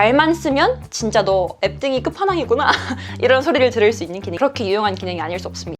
잘만 쓰면 진짜 너 앱등이 끝판왕이구나 이런 소리를 들을 수 있는 기능 그렇게 유용한 기능이 아닐 수 없습니다.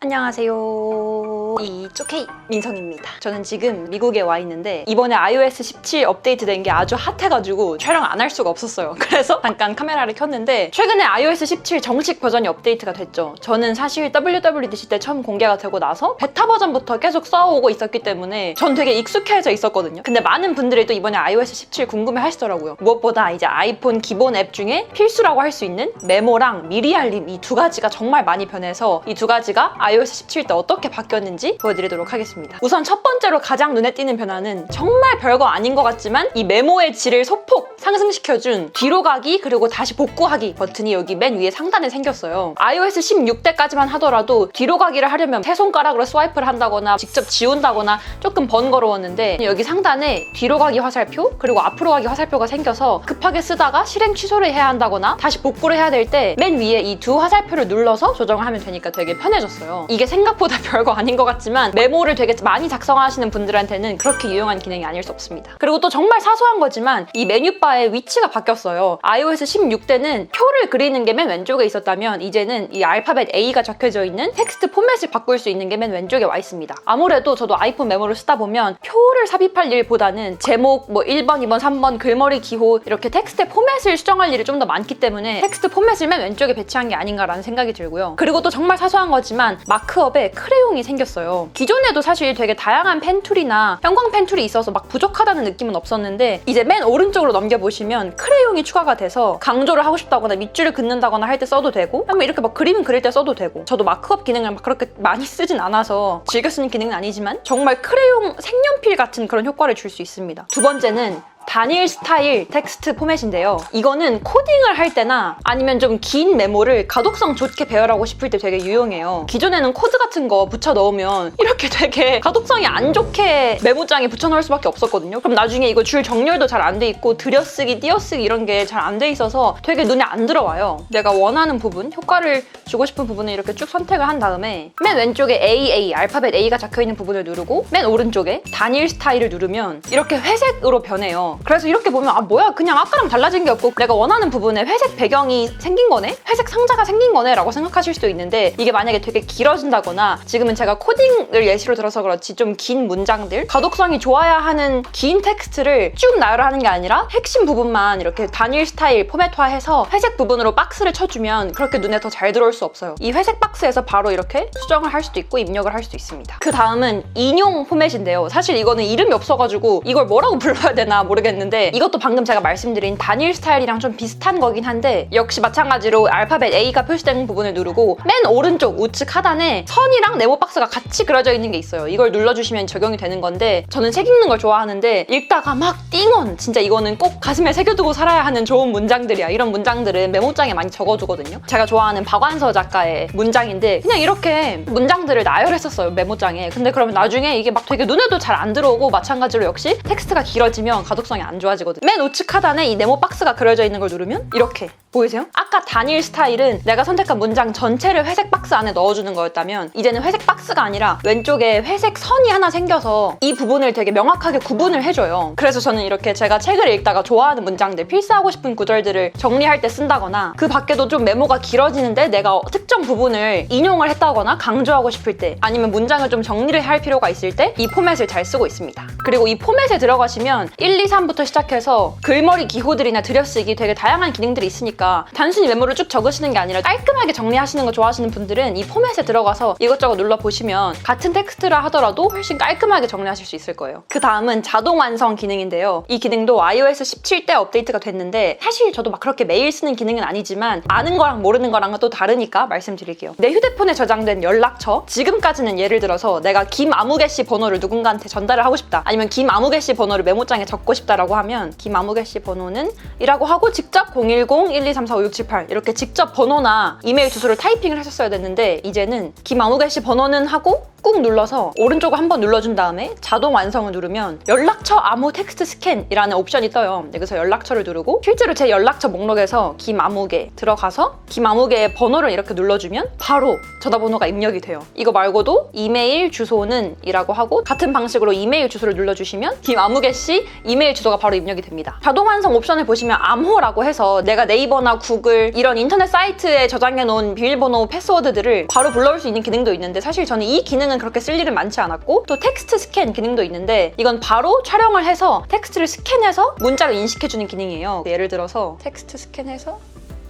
안녕하세요. 이쪽 K 민성입니다. 저는 지금 미국에 와 있는데 이번에 iOS 17 업데이트 된 게 아주 핫해가지고 촬영 안 할 수가 없었어요. 그래서 잠깐 카메라를 켰는데 최근에 iOS 17 정식 버전이 업데이트가 됐죠. 저는 사실 WWDC 때 처음 공개가 되고 나서 베타 버전부터 계속 써오고 있었기 때문에 전 되게 익숙해져 있었거든요. 근데 많은 분들이 또 이번에 iOS 17 궁금해 하시더라고요. 무엇보다 이제 아이폰 기본 앱 중에 필수라고 할 수 있는 메모랑 미리 알림 이 두 가지가 정말 많이 변해서 이 두 가지가 iOS 17 때 어떻게 바뀌었는지 보여드리도록 하겠습니다. 우선 첫 번째로 가장 눈에 띄는 변화는 정말 별거 아닌 것 같지만 이 메모의 질을 소폭 상승시켜준 뒤로 가기 그리고 다시 복구하기 버튼이 여기 맨 위에 상단에 생겼어요. iOS 16대까지만 하더라도 뒤로 가기를 하려면 세 손가락으로 스와이프를 한다거나 직접 지운다거나 조금 번거로웠는데 여기 상단에 뒤로 가기 화살표 그리고 앞으로 가기 화살표가 생겨서 급하게 쓰다가 실행 취소를 해야 한다거나 다시 복구를 해야 될 때 맨 위에 이 두 화살표를 눌러서 조정을 하면 되니까 되게 편해졌어요. 이게 생각보다 별거 아닌 것 같지만 메모를 되게 많이 작성하시는 분들한테는 그렇게 유용한 기능이 아닐 수 없습니다. 그리고 또 정말 사소한 거지만 이 메뉴바의 위치가 바뀌었어요. iOS 16대는 표를 그리는 게 맨 왼쪽에 있었다면 이제는 이 알파벳 A가 적혀져 있는 텍스트 포맷을 바꿀 수 있는 게 맨 왼쪽에 와 있습니다. 아무래도 저도 아이폰 메모를 쓰다 보면 표를 삽입할 일보다는 제목 뭐 1번, 2번, 3번 글머리 기호 이렇게 텍스트의 포맷을 수정할 일이 좀 더 많기 때문에 텍스트 포맷을 맨 왼쪽에 배치한 게 아닌가라는 생각이 들고요. 그리고 또 정말 사소한 거지만 마크업에 크레용이 생겼어요. 기존에도 사실 되게 다양한 펜툴이나 형광 펜툴이 있어서 막 부족하다는 느낌은 없었는데 이제 맨 오른쪽으로 넘겨보시면 크레용이 추가가 돼서 강조를 하고 싶다거나 밑줄을 긋는다거나 할 때 써도 되고 아니면 이렇게 막 그림 그릴 때 써도 되고 저도 마크업 기능을 막 그렇게 많이 쓰진 않아서 즐겨 쓰는 기능은 아니지만 정말 크레용 색연필 같은 그런 효과를 줄 수 있습니다. 두 번째는 단일 스타일 텍스트 포맷인데요. 이거는 코딩을 할 때나 아니면 좀 긴 메모를 가독성 좋게 배열하고 싶을 때 되게 유용해요. 기존에는 코드 같은 거 붙여 넣으면 이렇게 되게 가독성이 안 좋게 메모장에 붙여 넣을 수밖에 없었거든요. 그럼 나중에 이거 줄 정렬도 잘 안 돼 있고 들여쓰기, 띄어쓰기 이런 게 잘 안 돼 있어서 되게 눈에 안 들어와요. 내가 원하는 부분, 효과를 주고 싶은 부분을 이렇게 쭉 선택을 한 다음에 맨 왼쪽에 AA, 알파벳 A가 적혀 있는 부분을 누르고 맨 오른쪽에 단일 스타일을 누르면 이렇게 회색으로 변해요. 그래서 이렇게 보면 아 뭐야 그냥 아까랑 달라진 게 없고 내가 원하는 부분에 회색 배경이 생긴 거네? 회색 상자가 생긴 거네? 라고 생각하실 수도 있는데 이게 만약에 되게 길어진다거나 지금은 제가 코딩을 예시로 들어서 그렇지 좀 긴 문장들 가독성이 좋아야 하는 긴 텍스트를 쭉 나열하는 게 아니라 핵심 부분만 이렇게 단일 스타일 포맷화해서 회색 부분으로 박스를 쳐주면 그렇게 눈에 더 잘 들어올 수 없어요. 이 회색 박스에서 바로 이렇게 수정을 할 수도 있고 입력을 할 수도 있습니다. 그 다음은 인용 포맷인데요. 사실 이거는 이름이 없어가지고 이걸 뭐라고 불러야 되나 모르겠는데 이것도 방금 제가 말씀드린 단일 스타일이랑 좀 비슷한 거긴 한데 역시 마찬가지로 알파벳 A가 표시된 부분을 누르고 맨 오른쪽 우측 하단에 선이랑 네모 박스가 같이 그려져 있는 게 있어요. 이걸 눌러주시면 적용이 되는 건데 저는 책 읽는 걸 좋아하는데 읽다가 막 띵언 진짜 이거는 꼭 가슴에 새겨두고 살아야 하는 좋은 문장들이야. 이런 문장들은 메모장에 많이 적어두거든요. 제가 좋아하는 박완서 작가의 문장인데 그냥 이렇게 문장들을 나열했었어요 메모장에. 근데 그러면 나중에 이게 막 되게 눈에도 잘 안 들어오고 마찬가지로 역시 텍스트가 길어지면 가독 성이 안 좋아지거든요. 맨 우측 하단에 이 네모 박스가 그려져 있는 걸 누르면 이렇게 보이세요? 아까 단일 스타일은 내가 선택한 문장 전체를 회색 박스 안에 넣어주는 거였다면 이제는 회색 박스가 아니라 왼쪽에 회색 선이 하나 생겨서 이 부분을 되게 명확하게 구분을 해줘요. 그래서 저는 이렇게 제가 책을 읽다가 좋아하는 문장들, 필사하고 싶은 구절들을 정리할 때 쓴다거나 그 밖에도 좀 메모가 길어지는데 내가 특정 부분을 인용을 했다거나 강조하고 싶을 때 아니면 문장을 좀 정리를 할 필요가 있을 때 이 포맷을 잘 쓰고 있습니다. 그리고 이 포맷에 들어가시면 1, 2, 3 부터 시작해서 글머리 기호들이나 들여쓰기 되게 다양한 기능들이 있으니까 단순히 메모를 쭉 적으시는 게 아니라 깔끔하게 정리하시는 거 좋아하시는 분들은 이 포맷에 들어가서 이것저것 눌러보시면 같은 텍스트라 하더라도 훨씬 깔끔하게 정리하실 수 있을 거예요. 그 다음은 자동 완성 기능인데요. 이 기능도 iOS 17때 업데이트가 됐는데 사실 저도 막 그렇게 매일 쓰는 기능은 아니지만 아는 거랑 모르는 거랑은 또 다르니까 말씀드릴게요. 내 휴대폰에 저장된 연락처 지금까지는 예를 들어서 내가 김아무개 씨 번호를 누군가한테 전달을 하고 싶다 아니면 김아무개 씨 번호를 메모장에 적고 싶다라고 하면 김아무개 씨 번호는 이라고 하고 직접 010-1234-5678 이렇게 직접 번호나 이메일 주소를 타이핑을 하셨어야 됐는데 이제는 김아무개 씨 번호는 하고 꾹 눌러서 오른쪽을 한번 눌러준 다음에 자동 완성을 누르면 연락처 암호 텍스트 스캔이라는 옵션이 떠요. 여기서 연락처를 누르고 실제로 제 연락처 목록에서 김아무개 들어가서 김아무개의 번호를 이렇게 눌러주면 바로 전화번호가 입력이 돼요. 이거 말고도 이메일 주소는 이라고 하고 같은 방식으로 이메일 주소를 눌러주시면 김아무개 씨 이메일 주소가 바로 입력이 됩니다. 자동 완성 옵션을 보시면 암호라고 해서 내가 네이버나 구글 이런 인터넷 사이트에 저장해 놓은 비밀번호 패스워드들을 바로 불러올 수 있는 기능도 있는데 사실 저는 이 기능 은 그렇게 쓸 일은 많지 않았고 또 텍스트 스캔 기능도 있는데 이건 바로 촬영을 해서 텍스트를 스캔해서 문자로 인식해주는 기능이에요. 예를 들어서 텍스트 스캔해서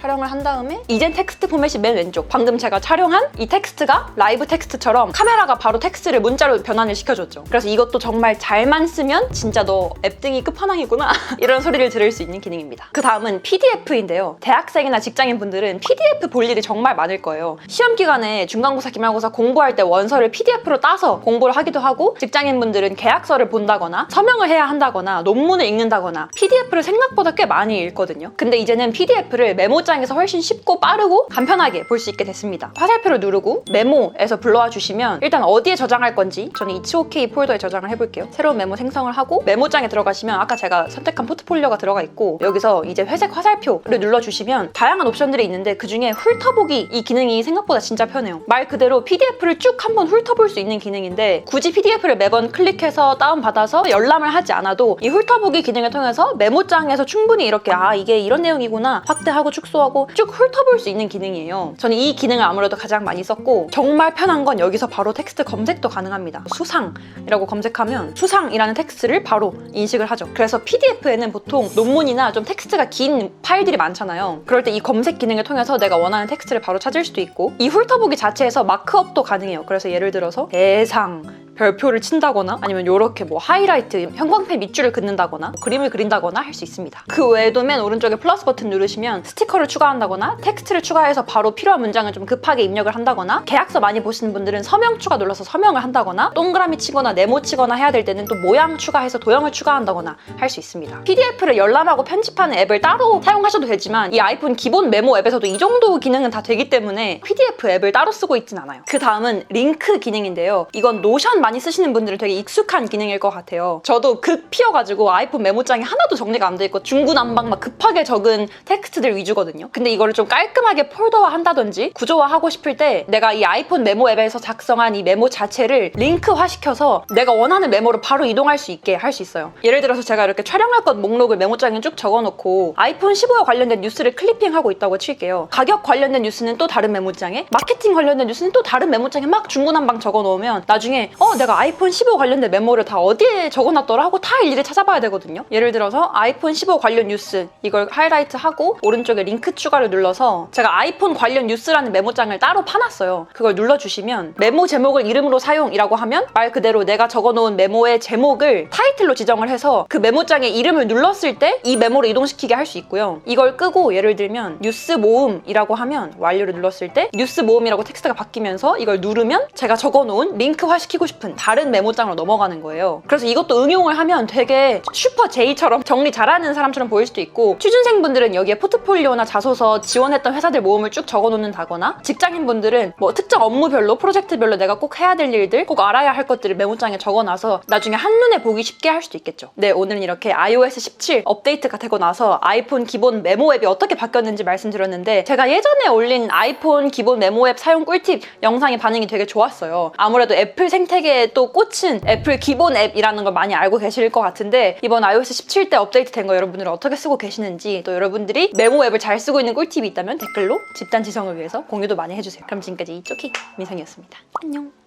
촬영을 한 다음에 이젠 텍스트 포맷이 맨 왼쪽. 방금 제가 촬영한 이 텍스트가 라이브 텍스트처럼 카메라가 바로 텍스트를 문자로 변환을 시켜줬죠. 그래서 이것도 정말 잘만 쓰면 진짜 너 앱등이 끝판왕이구나 이런 소리를 들을 수 있는 기능입니다. 그 다음은 PDF인데요. 대학생이나 직장인 분들은 PDF 볼 일이 정말 많을 거예요. 시험 기간에 중간고사 기말고사 공부할 때 원서를 PDF로 따서 공부를 하기도 하고 직장인 분들은 계약서를 본다거나 서명을 해야 한다거나 논문을 읽는다거나 PDF를 생각보다 꽤 많이 읽거든요. 근데 이제는 PDF를 메모장 에서 훨씬 쉽고 빠르고 간편하게 볼 수 있게 됐습니다. 화살표를 누르고 메모에서 불러와 주시면 일단 어디에 저장할 건지 저는 이치오케이 폴더에 저장을 해볼게요. 새로운 메모 생성을 하고 메모장에 들어가시면 아까 제가 선택한 포트폴리오가 들어가 있고 여기서 이제 회색 화살표를 눌러주시면 다양한 옵션들이 있는데 그중에 훑어보기 이 기능이 생각보다 진짜 편해요. 말 그대로 PDF를 쭉 한번 훑어볼 수 있는 기능인데 굳이 PDF를 매번 클릭해서 다운받아서 열람을 하지 않아도 이 훑어보기 기능을 통해서 메모장에서 충분히 이렇게 아 이게 이런 내용이구나 확대하고 축소 하고 쭉 훑어볼 수 있는 기능이에요. 저는 이 기능을 아무래도 가장 많이 썼고 정말 편한 건 여기서 바로 텍스트 검색도 가능합니다. 수상이라고 검색하면 수상이라는 텍스트를 바로 인식을 하죠. 그래서 PDF에는 보통 논문이나 좀 텍스트가 긴 파일들이 많잖아요. 그럴 때 이 검색 기능을 통해서 내가 원하는 텍스트를 바로 찾을 수도 있고 이 훑어보기 자체에서 마크업도 가능해요. 그래서 예를 들어서 대상 별표를 친다거나 아니면 이렇게 뭐 하이라이트 형광펜 밑줄을 긋는다거나 그림을 그린다거나 할 수 있습니다. 그 외에도 맨 오른쪽에 플러스 버튼 누르시면 스티커를 추가한다거나 텍스트를 추가해서 바로 필요한 문장을 좀 급하게 입력을 한다거나 계약서 많이 보시는 분들은 서명 추가 눌러서 서명을 한다거나 동그라미 치거나 네모 치거나 해야 될 때는 또 모양 추가해서 도형을 추가한다거나 할 수 있습니다. PDF를 열람하고 편집하는 앱을 따로 사용하셔도 되지만 이 아이폰 기본 메모 앱에서도 이 정도 기능은 다 되기 때문에 PDF 앱을 따로 쓰고 있진 않아요. 그 다음은 링크 기능인데요. 이건 노션 많이 쓰시는 분들은 되게 익숙한 기능일 것 같아요. 저도 극 피어가지고 아이폰 메모장이 하나도 정리가 안 돼 있고 중구난방 막 급하게 적은 텍스트들 위주거든요. 근데 이거를 좀 깔끔하게 폴더화 한다든지 구조화 하고 싶을 때 내가 이 아이폰 메모 앱에서 작성한 이 메모 자체를 링크화 시켜서 내가 원하는 메모로 바로 이동할 수 있게 할 수 있어요. 예를 들어서 제가 이렇게 촬영할 것 목록을 메모장에 쭉 적어놓고 아이폰 15와 관련된 뉴스를 클리핑하고 있다고 칠게요. 가격 관련된 뉴스는 또 다른 메모장에 마케팅 관련된 뉴스는 또 다른 메모장에 막 중구난방 적어놓으면 나중에 어 내가 아이폰 15 관련된 메모를 다 어디에 적어놨더라 하고 다 일일이 찾아봐야 되거든요. 예를 들어서 아이폰 15 관련 뉴스 이걸 하이라이트 하고 오른쪽에 링크 추가를 눌러서 제가 아이폰 관련 뉴스라는 메모장을 따로 파놨어요. 그걸 눌러주시면 메모 제목을 이름으로 사용이라고 하면 말 그대로 내가 적어놓은 메모의 제목을 타이틀로 지정을 해서 그 메모장에 이름을 눌렀을 때 이 메모를 이동시키게 할 수 있고요. 이걸 끄고 예를 들면 뉴스 모음이라고 하면 완료를 눌렀을 때 뉴스 모음이라고 텍스트가 바뀌면서 이걸 누르면 제가 적어놓은 링크화 시키고 싶은 다른 메모장으로 넘어가는 거예요. 그래서 이것도 응용을 하면 되게 슈퍼 제이처럼 정리 잘하는 사람처럼 보일 수도 있고 취준생분들은 여기에 포트폴리오나 자소서 지원했던 회사들 모음을 쭉 적어놓는다거나 직장인분들은 뭐 특정 업무별로 프로젝트별로 내가 꼭 해야 될 일들 꼭 알아야 할 것들을 메모장에 적어놔서 나중에 한눈에 보기 쉽게 할 수도 있겠죠. 네 오늘은 이렇게 iOS 17 업데이트가 되고 나서 아이폰 기본 메모 앱이 어떻게 바뀌었는지 말씀드렸는데 제가 예전에 올린 아이폰 기본 메모 앱 사용 꿀팁 영상의 반응이 되게 좋았어요. 아무래도 애플 생태계 에 또 꽂힌 애플 기본 앱이라는 걸 많이 알고 계실 것 같은데 이번 iOS 17 때 업데이트 된 거 여러분들은 어떻게 쓰고 계시는지 또 여러분들이 메모 앱을 잘 쓰고 있는 꿀팁이 있다면 댓글로 집단 지성을 위해서 공유도 많이 해주세요. 그럼 지금까지 이쪽이 민성이었습니다. 안녕.